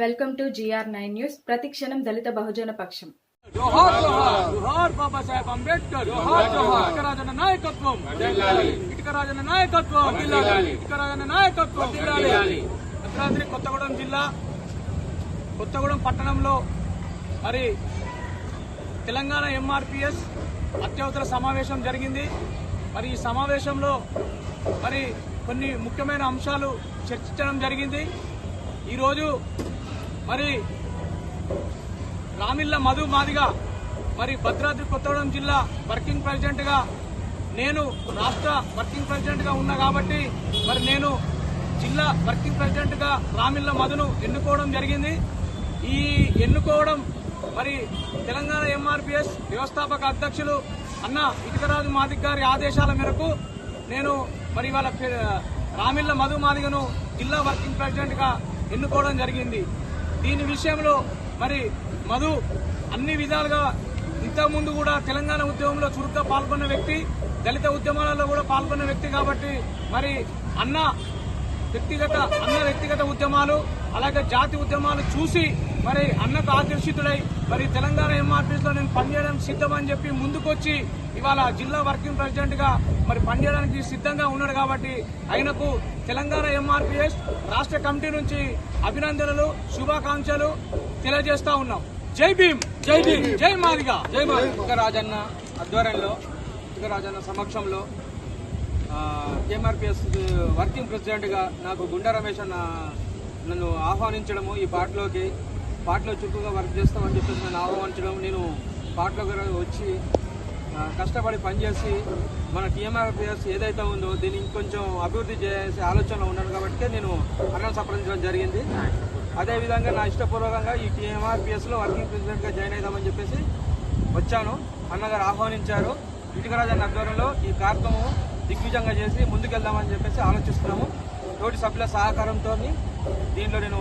Welcome to GR nine news. ప్రతిక్షణం దళిత బహుజన పక్షం. జోహార్ జోహార్ జోహార్ బాబాసాహెబ్ అంబేద్కర్ జోహార్ జోహార్ నాయకత్వం. నాయకత్వం. నాయకత్వం. భద్రాద్రి కొత్తగూడెం జిల్లా కొత్తగూడెం పట్టణంలో మరి తెలంగాణ ఎంఆర్పిఎస్ అత్యవసర సమావేశం జరిగింది. మరి ఈ సమావేశంలో మరి కొన్ని ముఖ్యమైన అంశాలు చర్చించడం జరిగింది. ఈరోజు మరి రామిల్ల మధు మాదిగా మరి భద్రాద్రి కొత్తగూడెం జిల్లా వర్కింగ్ ప్రెసిడెంట్గా నేను రాష్ట్ర వర్కింగ్ ప్రెసిడెంట్గా ఉన్నా కాబట్టి మరి నేను జిల్లా వర్కింగ్ ప్రెసిడెంట్గా రామిల్ల మధును ఎన్నుకోవడం జరిగింది. ఈ ఎన్నుకోవడం మరి తెలంగాణ ఎంఆర్పిఎస్ వ్యవస్థాపక అధ్యక్షులు అన్న ఇటుకరాజు మాదిక్ గారి ఆదేశాల మేరకు నేను మరి వాళ్ళ రామిల్ల మధు మాదిగను జిల్లా వర్కింగ్ ప్రెసిడెంట్గా ఎన్నుకోవడం జరిగింది. దీని విషయంలో మరి మధు అన్ని విధాలుగా ఇంతకుముందు కూడా తెలంగాణ ఉద్యమంలో చురుగ్గా పాల్గొన్న వ్యక్తి దళిత ఉద్యమాలలో కూడా పాల్గొన్న వ్యక్తి కాబట్టి మరి అన్న వ్యక్తిగత అన్న వ్యక్తిగత ఉద్యమాలు అలాగే జాతి ఉద్యమాలు చూసి మరి అన్నకు ఆకర్షితుడై మరి తెలంగాణ ఎంఆర్పీస్లో నేను పనిచేయడం సిద్ధమని చెప్పి ముందుకొచ్చి ఇవాళ జిల్లా వర్కింగ్ ప్రెసిడెంట్గా మరి పనిచేయడానికి సిద్ధంగా ఉన్నాడు కాబట్టి ఆయనకు తెలంగాణ ఎంఆర్పీఎస్ రాష్ట్ర కమిటీ నుంచి అభినందనలు శుభాకాంక్షలు తెలియజేస్తా ఉన్నాం. జై భీమ్! జై భీమ్! జై మాదిగా! జై మాదిగా! రాజన్న ఆధ్వర్యంలో రాజన్న సమక్షంలో కేఎంఆర్పిఎస్ వర్కింగ్ ప్రెసిడెంట్గా నాకు గుండా రమేష్ అన్న నన్ను ఆహ్వానించడము ఈ పార్టీలోకి పార్టీలో చురుకుగా వర్క్ చేస్తామని చెప్పేసి నన్ను ఆహ్వానించడం నేను పార్టీలోకి వచ్చి కష్టపడి పనిచేసి మన టీఎంఆర్పిఎస్ ఏదైతే ఉందో దీన్ని ఇంకొంచెం అభివృద్ధి చేసే ఆలోచనలో ఉన్నాను కాబట్టి నేను అన్నం సంప్రదించడం జరిగింది. అదేవిధంగా నా ఇష్టపూర్వకంగా ఈ టీఎంఆర్పిఎస్లో వర్కింగ్ ప్రెసిడెంట్గా జాయిన్ అవుదామని చెప్పేసి వచ్చాను. అన్నగారు ఆహ్వానించారు. ఇటుకరాజన్ ఆధ్వర్యంలో ఈ కార్యక్రమం దిగ్విజంగా చేసి ముందుకెళ్దామని చెప్పేసి ఆలోచిస్తున్నాము. తోటి సభ్యుల సహకారంతో దీంట్లో నేను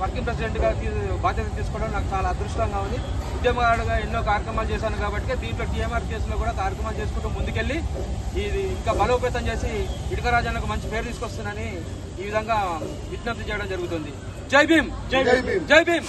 వర్కింగ్ ప్రెసిడెంట్గా బాధ్యత తీసుకోవడం నాకు చాలా అదృష్టంగా ఉంది. ఉద్యమకారుడుగా ఎన్నో కార్యక్రమాలు చేశాను కాబట్టి దీంట్లో టీఎంఆర్ కేసులో కూడా కార్యక్రమాలు చేసుకుంటూ ముందుకెళ్ళి ఇది ఇంకా బలోపేతం చేసి ఇటుకరాజన్నకు మంచి పేరు తీసుకొస్తుందని ఈ విధంగా విజ్ఞప్తి చేయడం జరుగుతుంది. జై భీమ్! జై భీమ్! జై భీమ్!